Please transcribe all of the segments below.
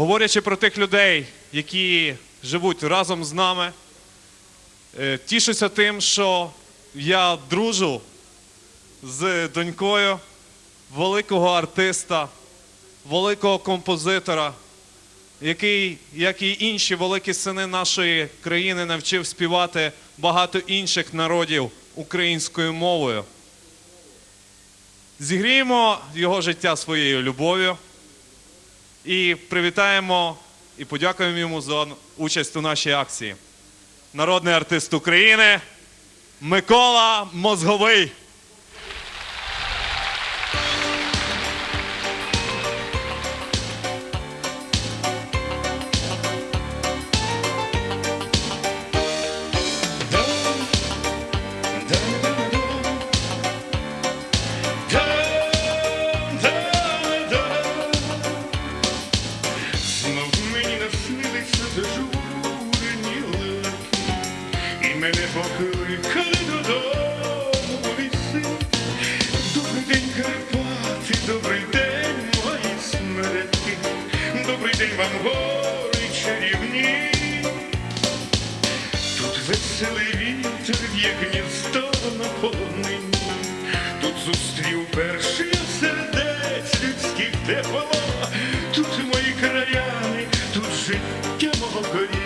говорячи про тих людей, які живуть разом з нами, е, тішуся тим, що я дружу з донькою великого артиста, великого композитора, який, як і інші великі сини нашої країни, навчив співати багато інших народів українською мовою. Зігріємо його життя своєю любов'ю і привітаємо і подякуємо йому за участь у нашій акції. Народний артист України Микола Мозговий. Вам, гори чарівні. Тут веселий вітер в'є гніздо на полонині, тут зустрів перший сердець людських тепло, тут мої краяни, тут життя мого коріння,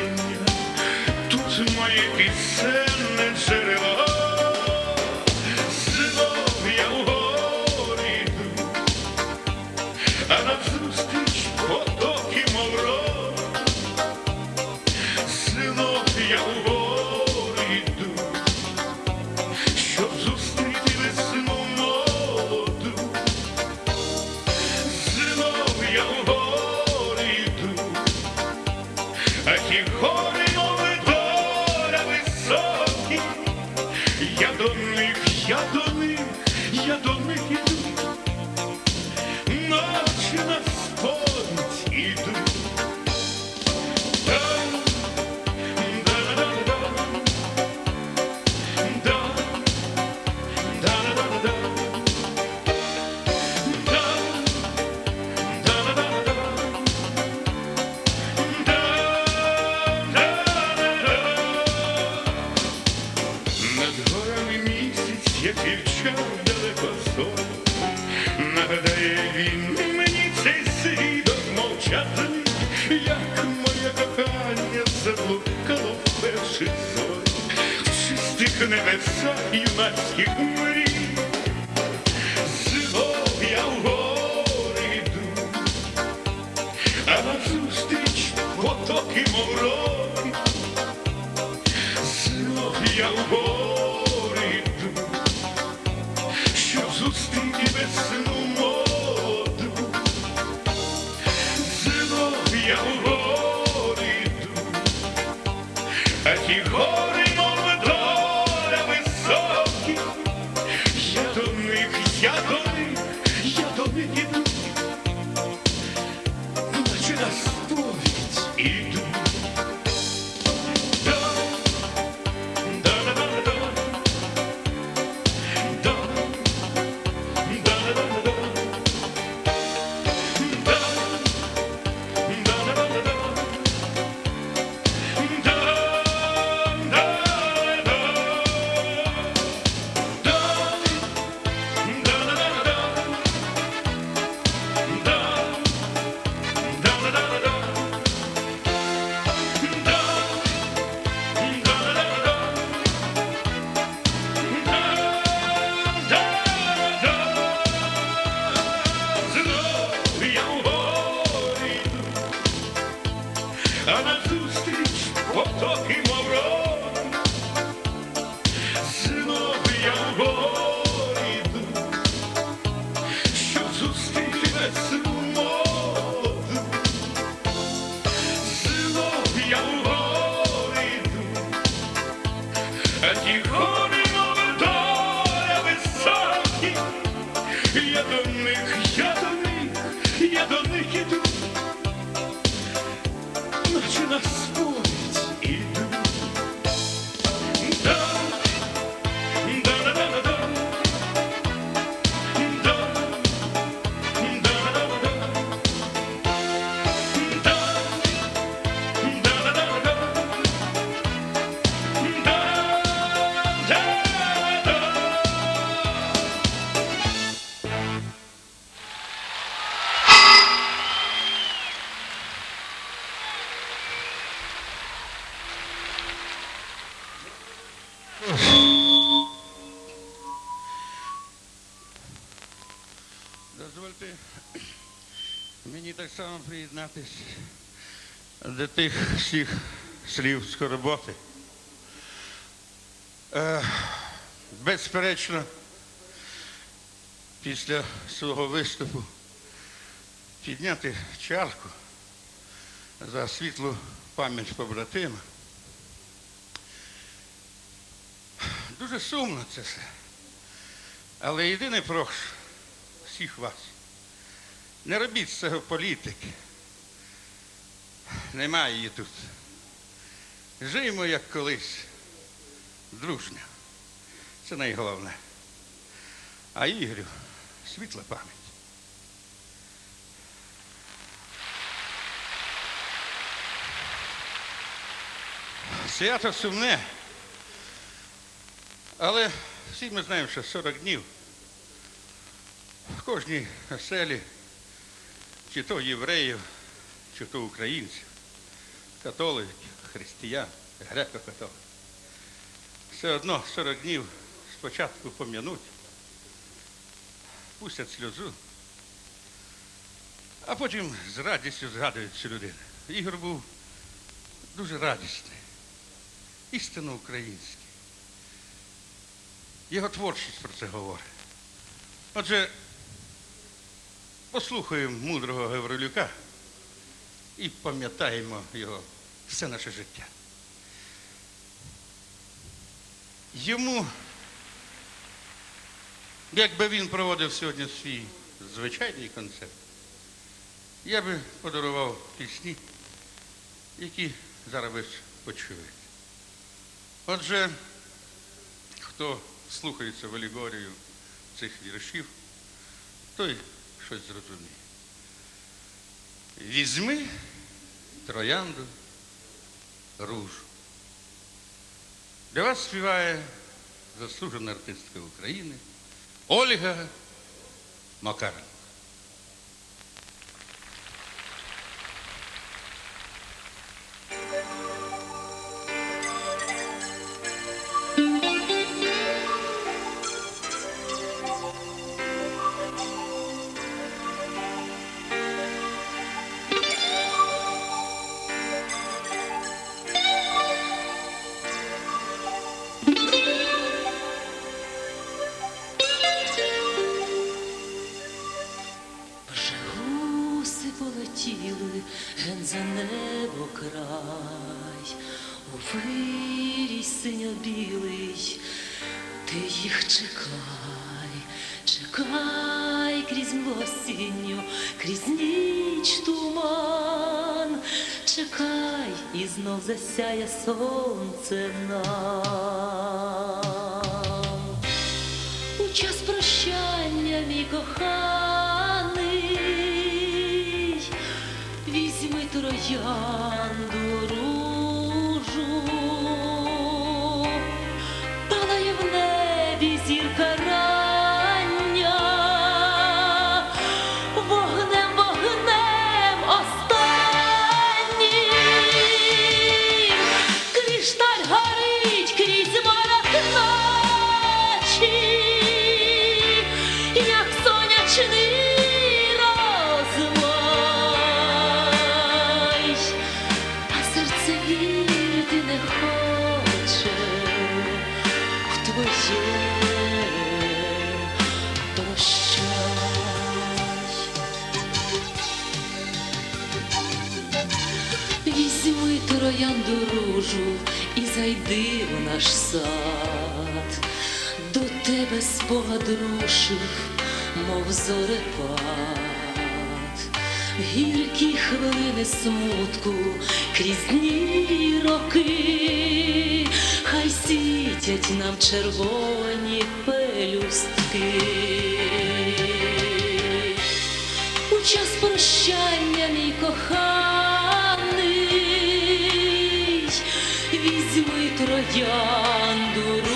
в зорь, чистих небесах юнацьких мрій. Знов я в гори йду, а назустріч потоки мов рой. Само приєднатись до тих всіх слів скорботи. Е, безперечно, після свого виступу підняти чарку за світлу пам'ять побратима. Дуже сумно це все. Але єдине прошу всіх вас. Не робіть з цього політики. Немає її тут. Живемо як колись. Дружньо. Це найголовне. А Ігорю світла пам'ять. Свято сумне. Але всі ми знаємо, що 40 днів в кожній оселі, чи то євреїв, чи то українців, католиків, християн, греко-католиків. Все одно 40 днів спочатку пом'януть, пустять сльозу, а потім з радістю згадують цю людину. Ігор був дуже радісний, істинно український. Його творчість про це говорить. Отже, послухаємо мудрого Гаврилюка і пам'ятаємо його все наше життя. Йому, якби він проводив сьогодні свій звичайний концерт, я би подарував пісні, які зараз ви почуєте. Отже, хто слухається в алегорію цих віршів, той щось зрозуміє. Візьми троянду ружу. Для вас співає заслужена артистка України Ольга Макаренко. Ніч туман, чекай, і знов засяє сонце нам. У час прощання, мій коханий, візьми троянду сад. До тебе спогад рушив, мов зорепад. Гіркі хвилини смутку крізь дні роки, хай сітять нам червоні пелюстки. У час прощання, мій коханий, візьми троянду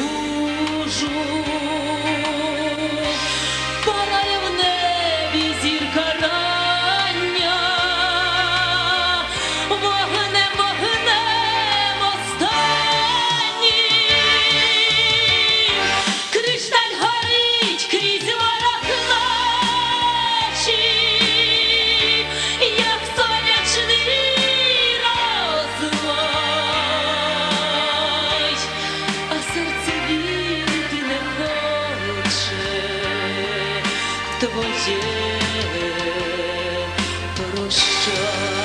舍。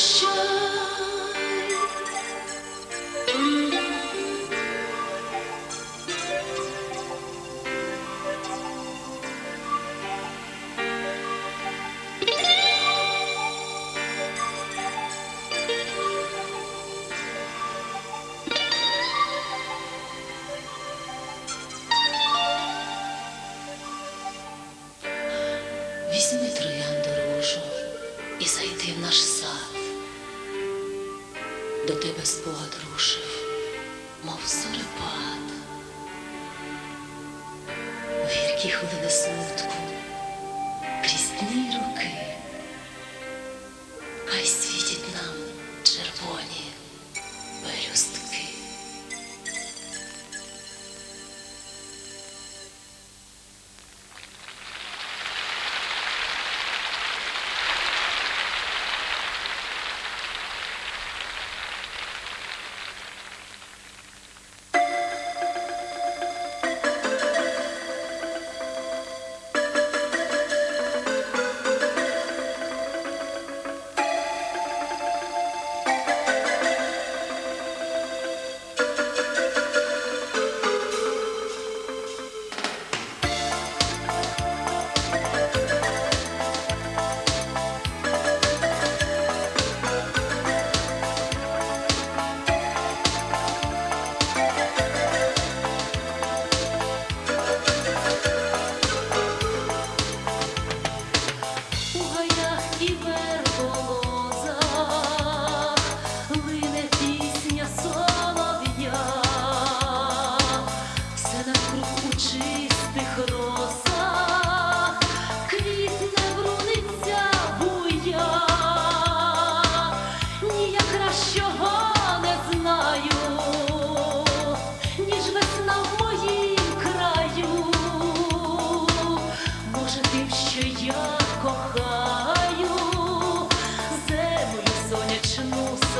Christian. мов сурепад у гіркі хвилини смутку.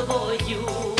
for you.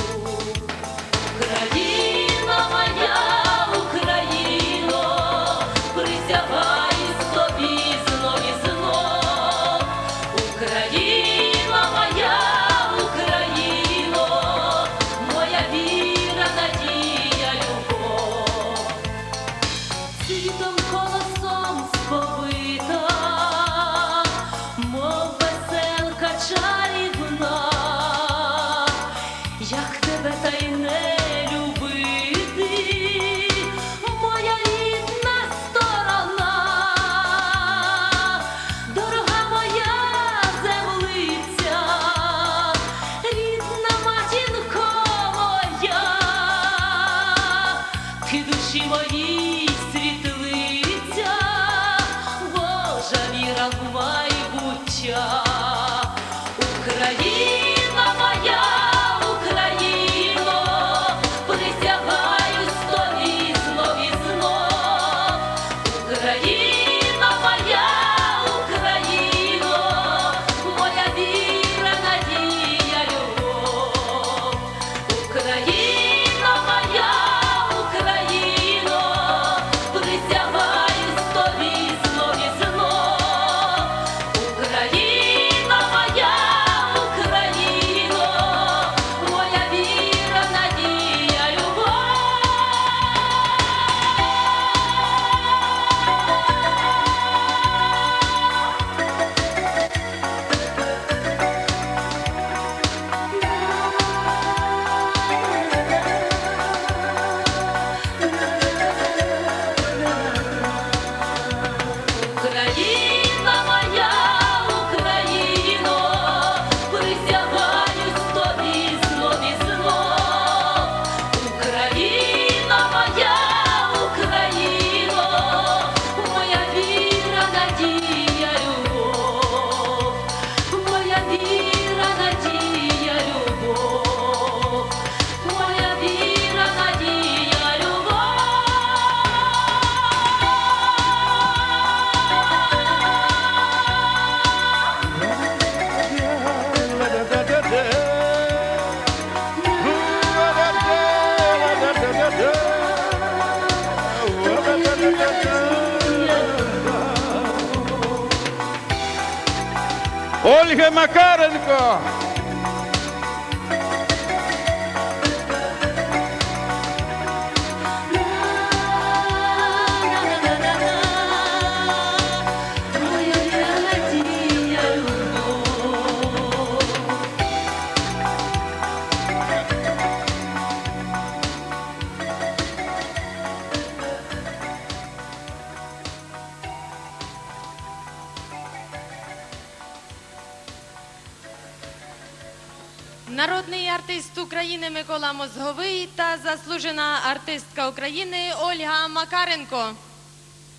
outra aqui. Emma Karenko. Мозговий та заслужена артистка України Ольга Макаренко.